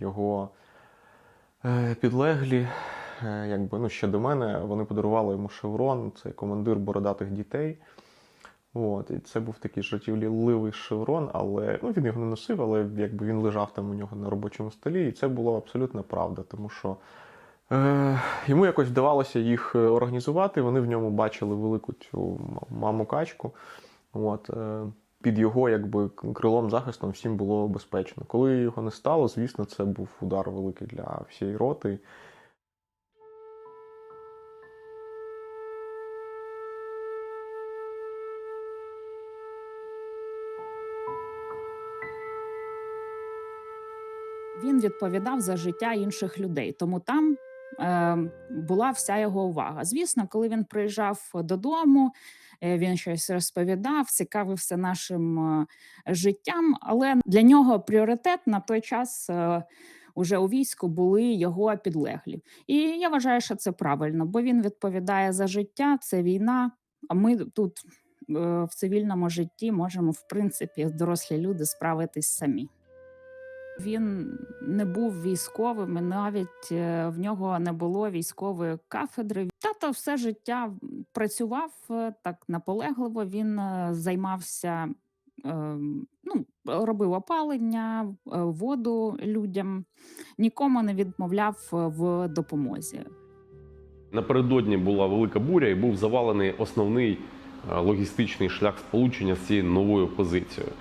його е, підлеглі, е, якби, ну, ще до мене, вони подарували йому шеврон, це командир бородатих дітей. От, і це був такий жартівливий шеврон, але ну, він його не носив, але якби він лежав там у нього на робочому столі, і це було абсолютно правда, тому що е, йому якось вдавалося їх е, організувати. Вони в ньому бачили велику цю маму качку. От, е, під його якби крилом захистом всім було безпечно. Коли його не стало, звісно, це був удар великий для всієї роти. Він відповідав за життя інших людей, тому там була вся його увага. Звісно, коли він приїжджав додому, е, він щось розповідав, цікавився нашим е, життям, але для нього пріоритет на той час. Е, Уже у війську були його підлеглі, і я вважаю, що це правильно, бо він відповідає за життя. Це війна. А ми тут в цивільному житті можемо, в принципі, дорослі люди справитись самі. Він не був військовим, і навіть е, в нього не було військової кафедри. Тато все життя працював е, так наполегливо. Він е, займався, ну, робив опалення, воду людям, нікому не відмовляв в допомозі. Напередодні була велика буря і був завалений основний логістичний шлях сполучення з цією новою позицією.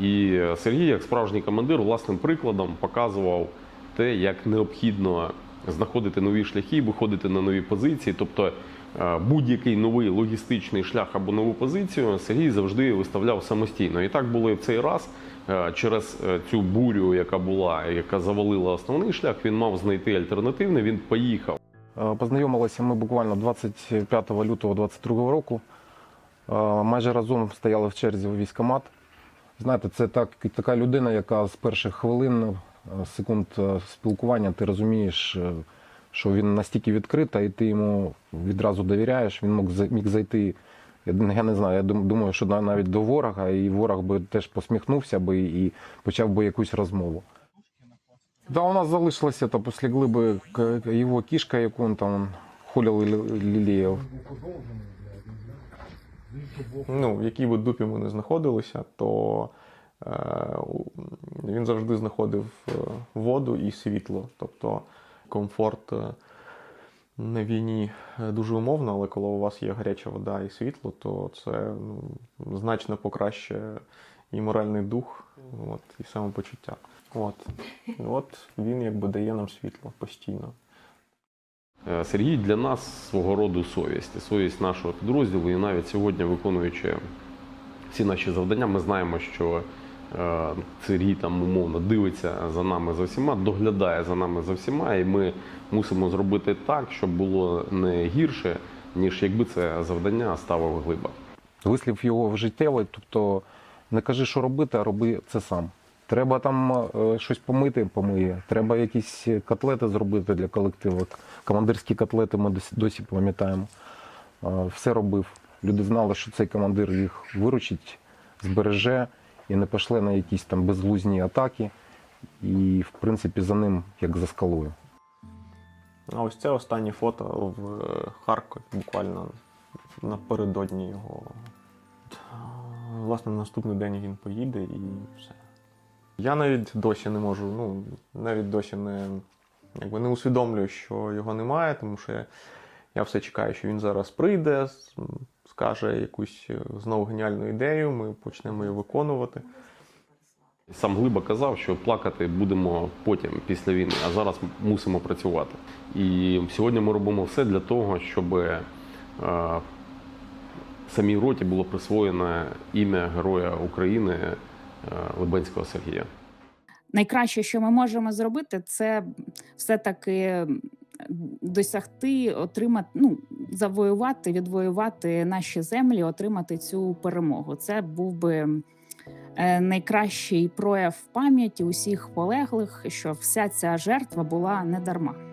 І Сергій, як справжній командир, власним прикладом показував те, як необхідно знаходити нові шляхи, виходити на нові позиції. Тобто е, будь-який новий логістичний шлях або нову позицію Сергій завжди виставляв самостійно. І так було і в цей раз. Е, Через е, цю бурю, яка була, яка завалила основний шлях, він мав знайти альтернативний. Він поїхав. Познайомилися ми буквально 25 лютого 22 року. Майже разом стояли в черзі у військкомат. Знаєте, це так, така людина, яка з перших хвилин, е, секунд е, спілкування, ти розумієш, е, що він настільки відкрита, і ти йому відразу довіряєш. Він мог, за- міг зайти. Я д- я не знаю, я дум- думаю, що на- навіть до ворога, і ворог би теж посміхнувся би і почав би якусь розмову. Да, у нас залишилось это после глыбы к- его кишка, яку он там холил и лі- лілеяв. ну, в якій би дупі ми не знаходилися, то е, він завжди знаходив е, воду і світло. Тобто комфорт е, на війні дуже умовно, але коли у вас є гаряча вода і світло, то це ну, значно покращує і моральний дух, от, і самопочуття. От. От він якби дає нам світло постійно. Е, Сергій для нас свого роду совість, совість нашого підрозділу. І навіть сьогодні, виконуючи всі наші завдання, ми знаємо, що е, Сергій там умовно дивиться за нами за всіма, доглядає за нами за всіма, і ми мусимо зробити так, щоб було не гірше, ніж якби це завдання ставив глиба. Вислів його в життєвий, тобто не кажи, що робити, а роби це сам. Треба там е, щось помити, помиє. Треба якісь котлети зробити для колективу. Командирські котлети ми досі, пам'ятаємо. Е, Все робив. Люди знали, що цей командир їх виручить, збереже і не пошле на якісь там безглузні атаки. І, в принципі, за ним як за скалою. А ось це останнє фото в е, Харкові, буквально напередодні його. Власне, на наступний день він поїде і все. Я навіть досі не можу, ну, навіть досі не, якби не усвідомлюю, що його немає, тому що я, я все чекаю, що він зараз прийде, скаже якусь е, знову геніальну ідею, ми почнемо її виконувати. Сам Глиба казав, що плакати будемо потім, після війни, а зараз мусимо працювати. І сьогодні ми робимо все для того, щоб е, самій роті було присвоєне ім'я Героя України е, Либенського Сергія. Найкраще, що ми можемо зробити, це все-таки досягти, отримати, ну, завоювати, відвоювати наші землі, отримати цю перемогу. Це був би е, найкращий прояв пам'яті усіх полеглих, що вся ця жертва була не дарма.